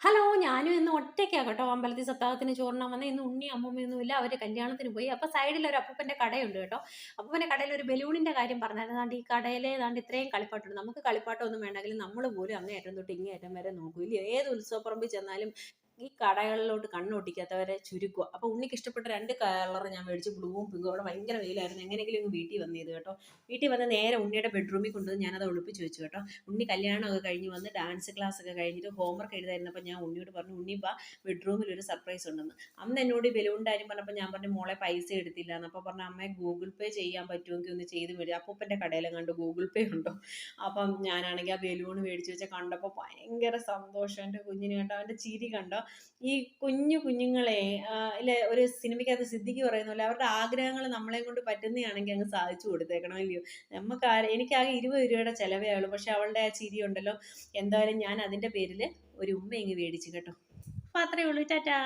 Hello ഞാനും ഇന്ന് ഒറ്റയ്ക്കാ കേട്ടോ. അമ്പലത്തിൽ സപ്താഹത്തിന് ചോറിനാൻ വന്ന. ഇന്ന് ഉണ്ണി അമ്മൂമ്മയൊന്നും ഇല്ല. അവർ കല്യാണത്തിന് പോയി. അപ്പോൾ സൈഡിൽ ഒരു അപ്പൂപ്പന്റെ കടയുണ്ട് കേട്ടോ. അപ്പൂപ്പന്റെ കടയിൽ ഒരു ബലൂണിന്റെ കാര്യം പറഞ്ഞായിരുന്നു. ഈ കടയിലെ ദാണ്ട് ഇത്രയും കളിപ്പാട്ടുണ്ട്. നമുക്ക് കളിപ്പാട്ടമൊന്നും വേണ്ടെങ്കിലും നമ്മൾ പോലും അങ്ങേയറ്റം തൊട്ട് ഇങ്ങേയറ്റം വരെ നോക്കൂ. ഇല്ലയോ ഏത് ഉത്സവപ്പറമ്പിൽ ചെന്നാലും ഈ കടകളിലോട്ട് കണ്ണൊട്ടിക്കാത്തവരെ ചുരുക്കുക. അപ്പോൾ ഉണ്ണിക്ക് ഇഷ്ടപ്പെട്ട രണ്ട് കളർ ഞാൻ മേടിച്ചു. ബ്ലൂവും പിങ്കും അവിടെ ഭയങ്കര വെയിലായിരുന്നു. എങ്ങനെയെങ്കിലും ഇങ്ങ് വീട്ടിൽ വന്നത് കേട്ടോ. വീട്ടിൽ വന്ന് നേരെ ഉണ്ണിയുടെ ബെഡ്റൂമിൽ കൊണ്ടുവന്ന് ഞാനത് ഒളിപ്പിച്ച് വെച്ചു കേട്ടോ. ഉണ്ണി കല്യാണമൊക്കെ കഴിഞ്ഞ് വന്ന് ഡാൻസ് ക്ലാസ് ഒക്കെ കഴിഞ്ഞിട്ട് ഹോംവർക്ക് എഴുതായിരുന്നപ്പോൾ ഞാൻ ഉണ്ണിയോട് പറഞ്ഞു ഉണ്ണി ബാ ബെഡ്റൂമിൽ ഒരു സർപ്രൈസ് ഉണ്ടെന്ന്. അന്ന് എന്നോട് ഈ ബലൂണിന്റെ പറഞ്ഞപ്പോൾ ഞാൻ പറഞ്ഞു മോളെ പൈസ എടുത്തില്ല എന്നപ്പോൾ പറഞ്ഞു അമ്മയെ ഗൂഗിൾ പേ ചെയ്യാൻ പറ്റുമെങ്കിൽ ഒന്ന് ചെയ്ത് മേടി അപ്പൂപ്പന്റെ കടയിലും കണ്ടു ഗൂഗിൾ പേ ഉണ്ടോ? അപ്പം ഞാനാണെങ്കിൽ ആ ബലൂൺ മേടിച്ച് വെച്ചാൽ കണ്ടപ്പോൾ ഭയങ്കര സന്തോഷം എന്റെ കുഞ്ഞിന് കണ്ടോ അവന്റെ ചിരി കണ്ടോ? ഈ കുഞ്ഞു കുഞ്ഞുങ്ങളെ അല്ലെ ഒരു സിനിമയ്ക്കകത്ത് സിദ്ധിക്ക് പറയുന്ന പോലെ അവരുടെ ആഗ്രഹങ്ങൾ നമ്മളെ കൊണ്ട് പറ്റുന്നതാണെങ്കിൽ അങ്ങ് സാധിച്ചു കൊടുത്തേക്കണം അല്ലയോ? നമുക്ക് ആരെ എനിക്കാകെ ഇരുപത് രൂപയുടെ ചിലവേ ആയുള്ളൂ പക്ഷെ അവളുടെ ആ ചിരി ഉണ്ടല്ലോ. എന്തായാലും ഞാൻ അതിന്റെ പേരിൽ ഒരു ഉമ്മ ഇങ്ങ് മേടിച്ചു കേട്ടോ. അപ്പോൾ അത്രയേ ഉള്ളൂ. ടാറ്റാ.